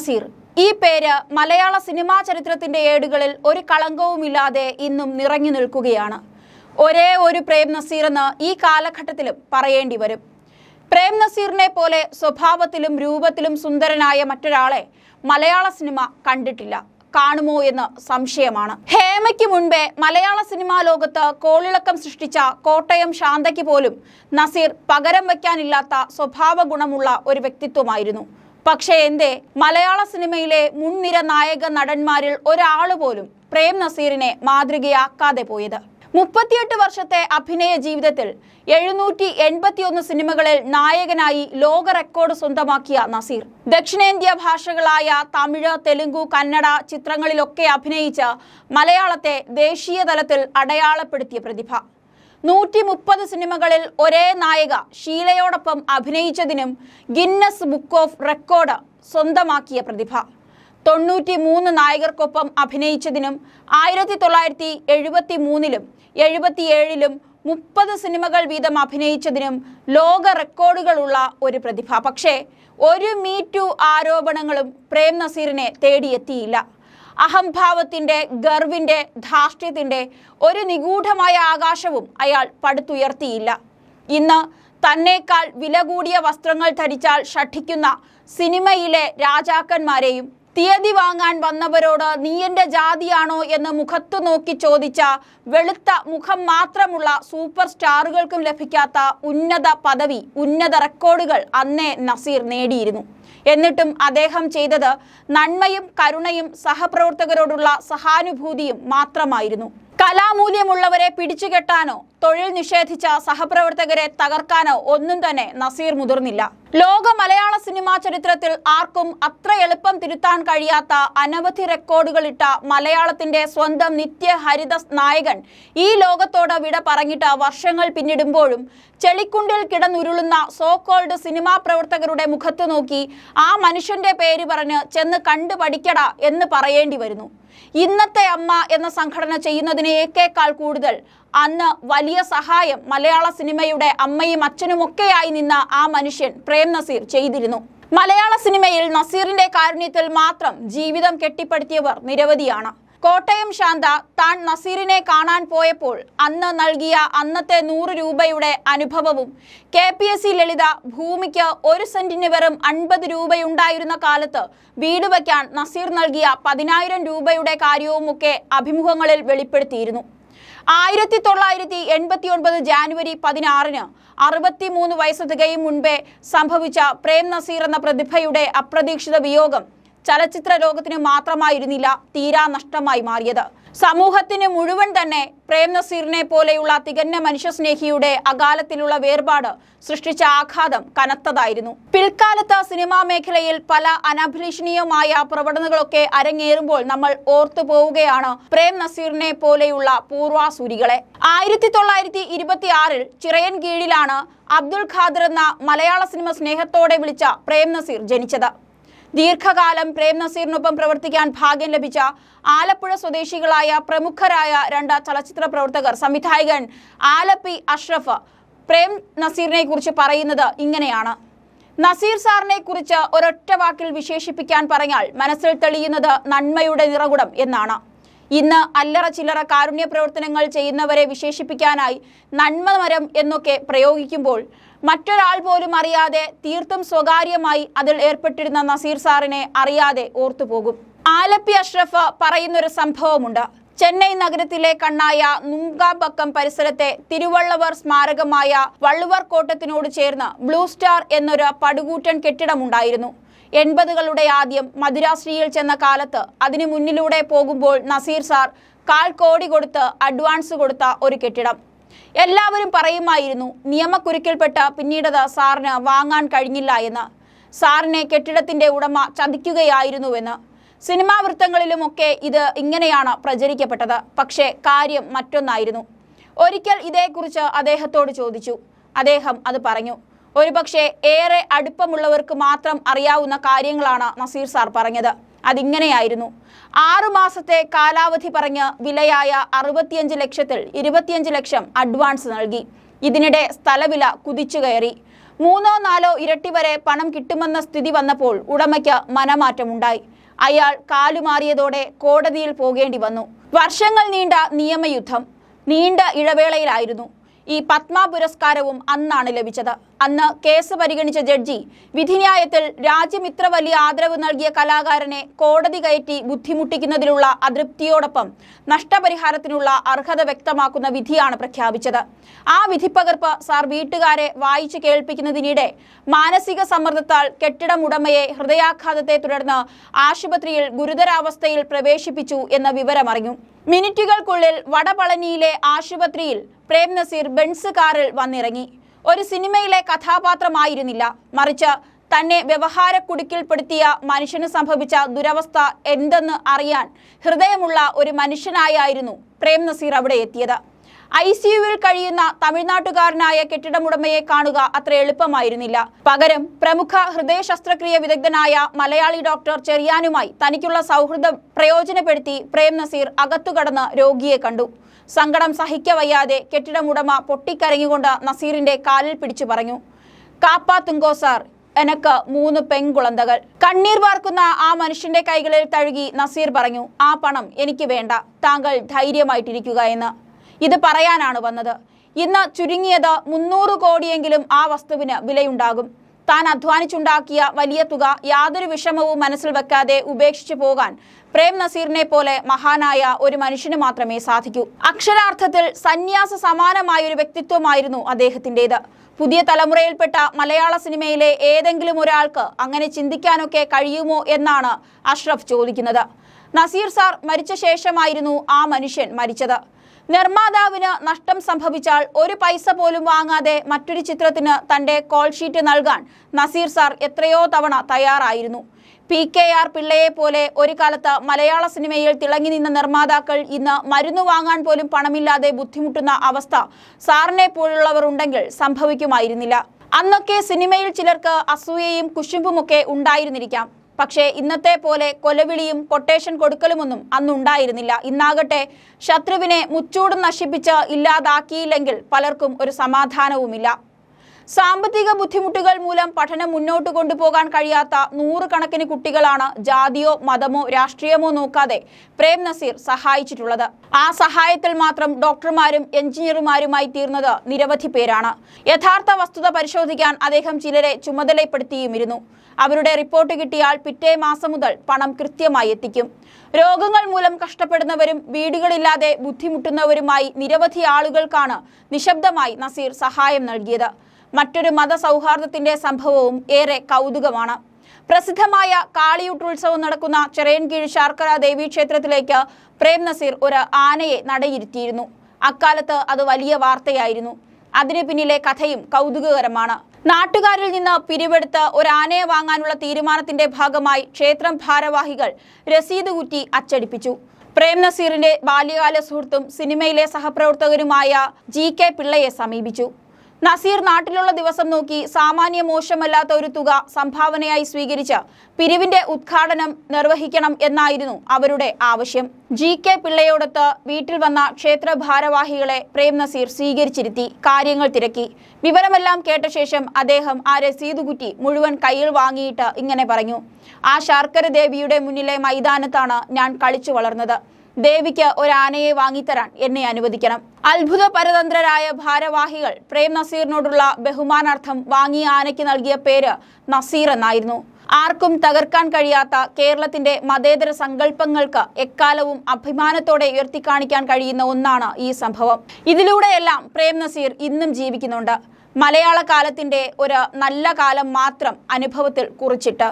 നസീർ. ഈ പേര് മലയാള സിനിമാ ചരിത്രത്തിന്റെ ഏടുകളിൽ ഒരു കളങ്കവുമില്ലാതെ ഇന്നും നിറഞ്ഞു നിൽക്കുകയാണ്. ഒരേ ഒരു പ്രേം നസീർ എന്ന് ഈ കാലഘട്ടത്തിലും പറയേണ്ടി വരും. പ്രേം നസീറിനെ പോലെ സ്വഭാവത്തിലും രൂപത്തിലും സുന്ദരനായ മറ്റൊരാളെ മലയാള സിനിമ കണ്ടിട്ടില്ല. കാണുമോ എന്ന് സംശയമാണ്. ഹേമയ്ക്ക് മുൻപേ മലയാള സിനിമാ ലോകത്ത് കോളിളക്കം സൃഷ്ടിച്ച കോട്ടയം ശാന്തയ്ക്ക് പോലും നസീർ പകരം വയ്ക്കാനില്ലാത്ത സ്വഭാവ ഒരു വ്യക്തിത്വമായിരുന്നു. പക്ഷേ എന്തേ മലയാള സിനിമയിലെ മുൻനിര നായക നടന്മാരിൽ ഒരാൾ പോലും പ്രേം നസീറിനെ മാതൃകയാക്കാതെ പോയത്. മുപ്പത്തിയെട്ട് വർഷത്തെ അഭിനയ ജീവിതത്തിൽ എഴുന്നൂറ്റി എൺപത്തിയൊന്ന് സിനിമകളിൽ നായകനായി ലോക റെക്കോർഡ് സ്വന്തമാക്കിയ നസീർ. ദക്ഷിണേന്ത്യ ഭാഷകളായ തമിഴ് തെലുങ്കു കന്നഡ ചിത്രങ്ങളിലൊക്കെ അഭിനയിച്ച് മലയാളത്തെ ദേശീയ തലത്തിൽ അടയാളപ്പെടുത്തിയ പ്രതിഭ. നൂറ്റി മുപ്പത് സിനിമകളിൽ ഒരേ നായിക ഷീലയോടൊപ്പം അഭിനയിച്ചതിനും ഗിന്നസ് ബുക്ക് ഓഫ് റെക്കോർഡ് സ്വന്തമാക്കിയ പ്രതിഭ. തൊണ്ണൂറ്റി മൂന്ന് നായകർക്കൊപ്പം അഭിനയിച്ചതിനും ആയിരത്തി തൊള്ളായിരത്തി എഴുപത്തി മൂന്നിലും എഴുപത്തിയേഴിലും മുപ്പത് സിനിമകൾ വീതം അഭിനയിച്ചതിനും ലോക റെക്കോർഡുകളുള്ള ഒരു പ്രതിഭ. പക്ഷേ ഒരു മീ ടു ആരോപണങ്ങളും പ്രേം നസീറിനെ തേടിയെത്തിയില്ല. അഹംഭാവത്തിന്റെ ഗർവിന്റെ ധാർഷ്ട്യത്തിന്റെ ഒരു നിഗൂഢമായ ആകാശവും അയാൾ പടുത്തുയർത്തിയില്ല. ഇന്ന് തന്നേക്കാൾ വില കൂടിയ വസ്ത്രങ്ങൾ ധരിച്ചാൽ ഷഠിക്കുന്ന സിനിമയിലെ രാജാക്കന്മാരെയും തീയതി വാങ്ങാൻ വന്നവരോട് നീ എന്റെ ജാതിയാണോ? എന്ന് മുഖത്തു നോക്കി ചോദിച്ച വെളുത്ത മുഖം മാത്രമുള്ള സൂപ്പർ സ്റ്റാറുകൾക്കും ലഭിക്കാത്ത ഉന്നത പദവി ഉന്നത റെക്കോർഡുകൾ അന്നേ നസീർ നേടിയിരുന്നു. എന്നിട്ടും അദ്ദേഹം ചെയ്തത് നന്മയും കരുണയും സഹപ്രവർത്തകരോടുള്ള സഹാനുഭൂതിയും മാത്രമായിരുന്നു. കലാമൂല്യമുള്ളവരെ പിടിച്ചുകെട്ടാനോ തൊഴിൽ നിഷേധിച്ച സഹപ്രവർത്തകരെ തകർക്കാനോ ഒന്നും തന്നെ നസീർ മുതിർന്നില്ല. ലോക മലയാള സിനിമാ ചരിത്രത്തിൽ ആർക്കും അത്ര എളുപ്പം തിരുത്താൻ കഴിയാത്ത അനവധി റെക്കോർഡുകളിട്ട മലയാളത്തിന്റെ സ്വന്തം നിത്യഹരിത നായകൻ ഈ ലോകത്തോട് വിട പറഞ്ഞിട്ട് വർഷങ്ങൾ പിന്നിടുമ്പോഴും ചെളിക്കുണ്ടിൽ കിടന്നുരുളുന്ന സോ കോൾഡ് സിനിമാ പ്രവർത്തകരുടെ മുഖത്ത് നോക്കി ആ മനുഷ്യന്റെ പേര് പറഞ്ഞ് ചെന്ന് കണ്ടു പഠിക്കട എന്ന് പറയേണ്ടി വരുന്നു. ഇന്നത്തെ അമ്മ എന്ന സംഘടന ചെയ്യുന്നതിനേക്കാൾ കൂടുതൽ അന്ന് വലിയ സഹായം മലയാള സിനിമയുടെ അമ്മയും അച്ഛനുമൊക്കെയായി നിന്ന ആ മനുഷ്യൻ പ്രേം നസീർ ചെയ്തിരുന്നു. മലയാള സിനിമയിൽ നസീറിന്റെ കാരുണ്യത്തിൽ മാത്രം ജീവിതം കെട്ടിപ്പടുത്തിയവർ നിരവധിയാണ്. കോട്ടയം ശാന്ത താൻ നസീറിനെ കാണാൻ പോയപ്പോൾ അന്ന് നൽകിയ അന്നത്തെ നൂറ് രൂപയുടെ അനുഭവവും K P S C Lalitha ഭൂമിക്ക് ഒരു സെന്റിന് വെറും അൻപത് രൂപയുണ്ടായിരുന്ന കാലത്ത് വീട് വയ്ക്കാൻ നസീർ നൽകിയ പതിനായിരം രൂപയുടെ കാര്യവുമൊക്കെ അഭിമുഖങ്ങളിൽ വെളിപ്പെടുത്തിയിരുന്നു. ആയിരത്തി തൊള്ളായിരത്തി എൺപത്തി ഒൻപത് ജാനുവരി പതിനാറിന് അറുപത്തിമൂന്ന് വയസ്സ് തികയും മുൻപേ സംഭവിച്ച പ്രേം നസീർ എന്ന പ്രതിഭയുടെ അപ്രതീക്ഷിത വിയോഗം ചലച്ചിത്ര ലോകത്തിന് മാത്രമായിരുന്നില്ല തീരാ നഷ്ടമായി മാറിയത്. സമൂഹത്തിന് മുഴുവൻ തന്നെ പ്രേം നസീറിനെ പോലെയുള്ള തികഞ്ഞ മനുഷ്യസ്നേഹിയുടെ അകാലത്തിലുള്ള വേർപാട് സൃഷ്ടിച്ച ആഘാതം കനത്തതായിരുന്നു. പിൽക്കാലത്ത് സിനിമാ മേഖലയിൽ പല അനഭിലഷണീയമായ പ്രവണതകളൊക്കെ അരങ്ങേറുമ്പോൾ നമ്മൾ ഓർത്തു പോവുകയാണ് പ്രേം നസീറിനെ പോലെയുള്ള പൂർവാസൂരികളെ. ആയിരത്തി തൊള്ളായിരത്തി ഇരുപത്തി ആറിൽ ചിറയൻ കീഴിലാണ് അബ്ദുൾ ഖാദർ എന്ന മലയാള സിനിമ സ്നേഹത്തോടെ വിളിച്ച പ്രേം നസീർ ജനിച്ചത്. ദീർഘകാലം പ്രേം നസീറിനൊപ്പം പ്രവർത്തിക്കാൻ ഭാഗ്യം ലഭിച്ച ആലപ്പുഴ സ്വദേശികളായ പ്രമുഖരായ രണ്ട് ചലച്ചിത്ര പ്രവർത്തകർ സംവിധായകൻ ആലപ്പി അഷ്റഫ്. പ്രേം നസീറിനെ കുറിച്ച് പറയുന്നത് ഇങ്ങനെയാണ്. നസീർ സാറിനെ കുറിച്ച് ഒരൊറ്റ വാക്കിൽ വിശേഷിപ്പിക്കാൻ പറഞ്ഞാൽ മനസ്സിൽ തെളിയുന്നത് നന്മയുടെ നിറകുടം എന്നാണ്. ഇന്ന് അല്ലറ ചില്ലറ കാരുണ്യ പ്രവർത്തനങ്ങൾ ചെയ്യുന്നവരെ വിശേഷിപ്പിക്കാനായി നന്മമരം എന്നൊക്കെ പ്രയോഗിക്കുമ്പോൾ മറ്റൊരാൾ പോലും അറിയാതെ തീർത്തും സ്വകാര്യമായി അതിൽ ഏർപ്പെട്ടിരുന്ന നസീർ സാറിനെ അറിയാതെ ഓർത്തുപോകും. ആലപ്പി അഷ്റഫ് പറയുന്നൊരു സംഭവമുണ്ട്. ചെന്നൈ നഗരത്തിലെ കണ്ണായ നുങ്കാബക്കം പരിസരത്തെ തിരുവള്ളവർ സ്മാരകമായ വള്ളുവർ കോട്ടത്തിനോട് ചേർന്ന് ബ്ലൂ സ്റ്റാർ എന്നൊരു പടുകൂറ്റൻ കെട്ടിടമുണ്ടായിരുന്നു. എൺപതുകളുടെ ആദ്യം മധുരാശ്രീയിൽ ചെന്ന കാലത്ത് അതിനു മുന്നിലൂടെ പോകുമ്പോൾ നസീർ സാർ കാൽ കോടി കൊടുത്ത് അഡ്വാൻസ് കൊടുത്ത ഒരു കെട്ടിടം. എല്ലാവരും പറയുമായിരുന്നു നിയമക്കുരുക്കിൽപ്പെട്ട പിന്നീടത് സാറിന് വാങ്ങാൻ കഴിഞ്ഞില്ല എന്ന്. സാറിനെ കെട്ടിടത്തിന്റെ ഉടമ ചതിക്കുകയായിരുന്നുവെന്ന്. സിനിമാ വൃത്തങ്ങളിലുമൊക്കെ ഇത് ഇങ്ങനെയാണ് പ്രചരിക്കപ്പെട്ടത്. പക്ഷേ കാര്യം മറ്റൊന്നായിരുന്നു. ഒരിക്കൽ ഇതേക്കുറിച്ച് അദ്ദേഹത്തോട് ചോദിച്ചു. അദ്ദേഹം അത് പറഞ്ഞു. ഒരുപക്ഷെ ഏറെ അടുപ്പമുള്ളവർക്ക് മാത്രം അറിയാവുന്ന കാര്യങ്ങളാണ് നസീർ സാർ പറഞ്ഞത്. അതിങ്ങനെയായിരുന്നു. ആറുമാസത്തെ കാലാവധി പറഞ്ഞ് വിലയായ അറുപത്തിയഞ്ച് ലക്ഷത്തിൽ ഇരുപത്തിയഞ്ച് ലക്ഷം അഡ്വാൻസ് നൽകി. ഇതിനിടെ സ്ഥലവില കുതിച്ചു കയറി. മൂന്നോ നാലോ ഇരട്ടി വരെ പണം കിട്ടുമെന്ന സ്ഥിതി വന്നപ്പോൾ ഉടമയ്ക്ക് മനമാറ്റമുണ്ടായി. അയാൾ കാലുമാറിയതോടെ കോടതിയിൽ പോകേണ്ടി വന്നു. വർഷങ്ങൾ നീണ്ട നിയമയുദ്ധം. നീണ്ട ഇടവേളയിലായിരുന്നു. ഈ പത്മ പുരസ്കാരവും അന്നാണ് ലഭിച്ചത്. അന്ന് കേസ് പരിഗണിച്ച ജഡ്ജി വിധിന്യായത്തിൽ രാജ്യം ഇത്ര വലിയ ആദരവ് നൽകിയ കലാകാരനെ കോടതി കയറ്റി ബുദ്ധിമുട്ടിക്കുന്നതിലുള്ള അതൃപ്തിയോടൊപ്പം നഷ്ടപരിഹാരത്തിനുള്ള അർഹത വ്യക്തമാക്കുന്ന വിധിയാണ് പ്രഖ്യാപിച്ചത്. ആ വിധിപ്പകർപ്പ് സാർ വീട്ടുകാരെ വായിച്ചു കേൾപ്പിക്കുന്നതിനിടെ മാനസിക സമ്മർദ്ദത്താൽ കെട്ടിടം ഉടമയെ ഹൃദയാഘാതത്തെ തുടർന്ന് ആശുപത്രിയിൽ ഗുരുതരാവസ്ഥയിൽ പ്രവേശിപ്പിച്ചു എന്ന വിവരമറിഞ്ഞു. മിനിറ്റുകൾക്കുള്ളിൽ വടപളനിയിലെ ആശുപത്രിയിൽ പ്രേം നസീർ ബെൻസ് കാറിൽ വന്നിറങ്ങി. ഒരു സിനിമയിലെ കഥാപാത്രമായിരുന്നില്ല. മറിച്ച് തന്നെ വ്യവഹാരക്കുടുക്കിൽപ്പെടുത്തിയ മനുഷ്യന് സംഭവിച്ച ദുരവസ്ഥ എന്തെന്ന് അറിയാൻ ഹൃദയമുള്ള ഒരു മനുഷ്യനായായിരുന്നു പ്രേം നസീർ അവിടെ എത്തിയത്. ഐ സിയുവിൽ കഴിയുന്ന തമിഴ്നാട്ടുകാരനായ കെട്ടിടമുടമയെ കാണുക അത്ര എളുപ്പമായിരുന്നില്ല. പകരം പ്രമുഖ ഹൃദയ ശസ്ത്രക്രിയ വിദഗ്ധനായ മലയാളി ഡോക്ടർ ചെറിയാനുമായി തനിക്കുള്ള സൗഹൃദം പ്രയോജനപ്പെടുത്തി പ്രേം നസീർ അകത്തുകടന്ന് രോഗിയെ കണ്ടു. സങ്കടം സഹിക്കവയ്യാതെ കെട്ടിടമുടമ പൊട്ടിക്കരങ്ങിക്കൊണ്ട് നസീറിന്റെ കാലിൽ പിടിച്ചു പറഞ്ഞു. കാപ്പാ തുങ്കോ സാർ എനക്ക് മൂന്ന് പെൺകുളന്തകൾ. കണ്ണീർ വാർക്കുന്ന ആ മനുഷ്യന്റെ കൈകളിൽ തഴുകി നസീർ പറഞ്ഞു. ആ പണം എനിക്ക് വേണ്ട താങ്കൾ ധൈര്യമായിട്ടിരിക്കുക എന്ന്. ഇത് പറയാനാണ് വന്നത്. ഇന്ന് ചുരുങ്ങിയത് മുന്നൂറ് കോടിയെങ്കിലും ആ വസ്തുവിന് വിലയുണ്ടാകും. താൻ അധ്വാനിച്ചുണ്ടാക്കിയ വലിയ തുക യാതൊരു വിഷമവും മനസ്സിൽ വെക്കാതെ ഉപേക്ഷിച്ചു പോകാൻ പ്രേം നസീറിനെ പോലെ മഹാനായ ഒരു മനുഷ്യന് മാത്രമേ സാധിക്കൂ. അക്ഷരാർത്ഥത്തിൽ സന്യാസ സമാനമായ ഒരു വ്യക്തിത്വമായിരുന്നു അദ്ദേഹത്തിന്റെത്. പുതിയ തലമുറയിൽപ്പെട്ട മലയാള സിനിമയിലെ ഏതെങ്കിലും ഒരാൾക്ക് അങ്ങനെ ചിന്തിക്കാനൊക്കെ കഴിയുമോ എന്നാണ് അഷ്റഫ് ചോദിക്കുന്നത്. നസീർ സാർ മരിച്ച ശേഷമായിരുന്നു ആ മനുഷ്യൻ മരിച്ചത്. നിർമ്മാതാവിന് നഷ്ടം സംഭവിച്ചാൽ ഒരു പൈസ പോലും വാങ്ങാതെ മറ്റൊരു ചിത്രത്തിന് തന്റെ കോൾ ഷീറ്റ് നൽകാൻ നസീർ സാർ എത്രയോ തവണ തയ്യാറായിരുന്നു. പി കെ ആർ പിള്ളയെ പോലെ ഒരു കാലത്ത് മലയാള സിനിമയിൽ തിളങ്ങി നിന്ന നിർമ്മാതാക്കൾ ഇന്ന് മരുന്ന് വാങ്ങാൻ പോലും പണമില്ലാതെ ബുദ്ധിമുട്ടുന്ന അവസ്ഥ സാറിനെ പോലുള്ളവർ ഉണ്ടെങ്കിൽ സംഭവിക്കുമായിരുന്നില്ല. അന്നൊക്കെ സിനിമയിൽ ചിലർക്ക് അസൂയയും കുശുമ്പുമൊക്കെ ഉണ്ടായിരുന്നിരിക്കാം. പക്ഷേ ഇന്നത്തെ പോലെ കൊലവിളിയും കൊട്ടേഷൻ കൊടുക്കലുമൊന്നും അന്നുണ്ടായിരുന്നില്ല. ഇന്നാകട്ടെ ശത്രുവിനെ മുച്ചൂടും നശിപ്പിച്ച് ഇല്ലാതാക്കിയില്ലെങ്കിൽ പലർക്കും ഒരു സമാധാനവുമില്ല. സാമ്പത്തിക ബുദ്ധിമുട്ടുകൾ മൂലം പഠനം മുന്നോട്ട് കൊണ്ടുപോകാൻ കഴിയാത്ത നൂറുകണക്കിന് കുട്ടികളാണ് ജാതിയോ മതമോ രാഷ്ട്രീയമോ നോക്കാതെ പ്രേം നസീർ സഹായിച്ചിട്ടുള്ളത്. ആ സഹായത്തിൽ മാത്രം ഡോക്ടർമാരും എഞ്ചിനീയർമാരുമായി തീർന്നത് നിരവധി പേരാണ്. യഥാർത്ഥ വസ്തുത പരിശോധിക്കാൻ അദ്ദേഹം ചിലരെ ചുമതലപ്പെടുത്തിയുമിരുന്നു. അവരുടെ റിപ്പോർട്ട് കിട്ടിയാൽ പിറ്റേ മാസം മുതൽ പണം കൃത്യമായി എത്തിക്കും. രോഗങ്ങൾ മൂലം കഷ്ടപ്പെടുന്നവരും വീടുകളില്ലാതെ ബുദ്ധിമുട്ടുന്നവരുമായി നിരവധി ആളുകൾക്കാണ് നിശബ്ദമായി നസീർ സഹായം നൽകിയത്. മറ്റൊരു മതസൗഹാർദ്ദത്തിന്റെ സംഭവവും ഏറെ കൗതുകമാണ്. പ്രസിദ്ധമായ കാളിയൂട്ടുത്സവം നടക്കുന്ന ചെറിയൻകീഴ് ശാർക്കര ദേവീ ക്ഷേത്രത്തിലേക്ക് പ്രേം നസീർ ഒരു ആനയെ നടയിരുത്തിയിരുന്നു. അക്കാലത്ത് അത് വലിയ വാർത്തയായിരുന്നു. അതിന് പിന്നിലെ കഥയും കൗതുകകരമാണ്. നാട്ടുകാരിൽ നിന്ന് പിരിവെടുത്ത് ഒരു ആനയെ വാങ്ങാനുള്ള തീരുമാനത്തിന്റെ ഭാഗമായി ക്ഷേത്രം ഭാരവാഹികൾ രസീത് കുറ്റി അച്ചടിപ്പിച്ചു. പ്രേം നസീറിന്റെ ബാല്യകാല സുഹൃത്തും സിനിമയിലെ സഹപ്രവർത്തകരുമായ ജി കെ പിള്ളയെ സമീപിച്ചു. നസീർ നാട്ടിലുള്ള ദിവസം നോക്കി സാമാന്യ മോശമല്ലാത്ത ഒരു തുക സംഭാവനയായി സ്വീകരിച്ച് പിരിവിന്റെ ഉദ്ഘാടനം നിർവഹിക്കണം എന്നായിരുന്നു അവരുടെ ആവശ്യം. ജി കെ പിള്ളയോടൊത്ത് വീട്ടിൽ വന്ന ക്ഷേത്ര ഭാരവാഹികളെ പ്രേം നസീർ സ്വീകരിച്ചിരുത്തി കാര്യങ്ങൾ തിരക്കി. വിവരമെല്ലാം കേട്ട ശേഷം അദ്ദേഹം ആ രസീതുകുറ്റി മുഴുവൻ കയ്യിൽ വാങ്ങിയിട്ട് ഇങ്ങനെ പറഞ്ഞു. ആ ശർക്കര ദേവിയുടെ മുന്നിലെ മൈതാനത്താണ് ഞാൻ കളിച്ചു വളർന്നത്. ദേവിക്ക് ഒരു ആനയെ വാങ്ങിത്തരാൻ എന്നെ അനുവദിക്കണം. അത്ഭുത പരതന്ത്രരായ ഭാരവാഹികൾ പ്രേം നസീറിനോടുള്ള ബഹുമാനാർത്ഥം വാങ്ങിയ ആനയ്ക്ക് നൽകിയ പേര് നസീർ എന്നായിരുന്നു. ആർക്കും തകർക്കാൻ കഴിയാത്ത കേരളത്തിന്റെ മതേതര സങ്കല്പങ്ങൾക്ക് എക്കാലവും അഭിമാനത്തോടെ ഉയർത്തിക്കാണിക്കാൻ കഴിയുന്ന ഒന്നാണ് ഈ സംഭവം. ഇതിലൂടെയെല്ലാം പ്രേം നസീർ ഇന്നും ജീവിക്കുന്നുണ്ട്. മലയാള കാലത്തിന്റെ ഒരു നല്ല കാലം മാത്രം അനുഭവത്തിൽ കുറിച്ചിട്ട്.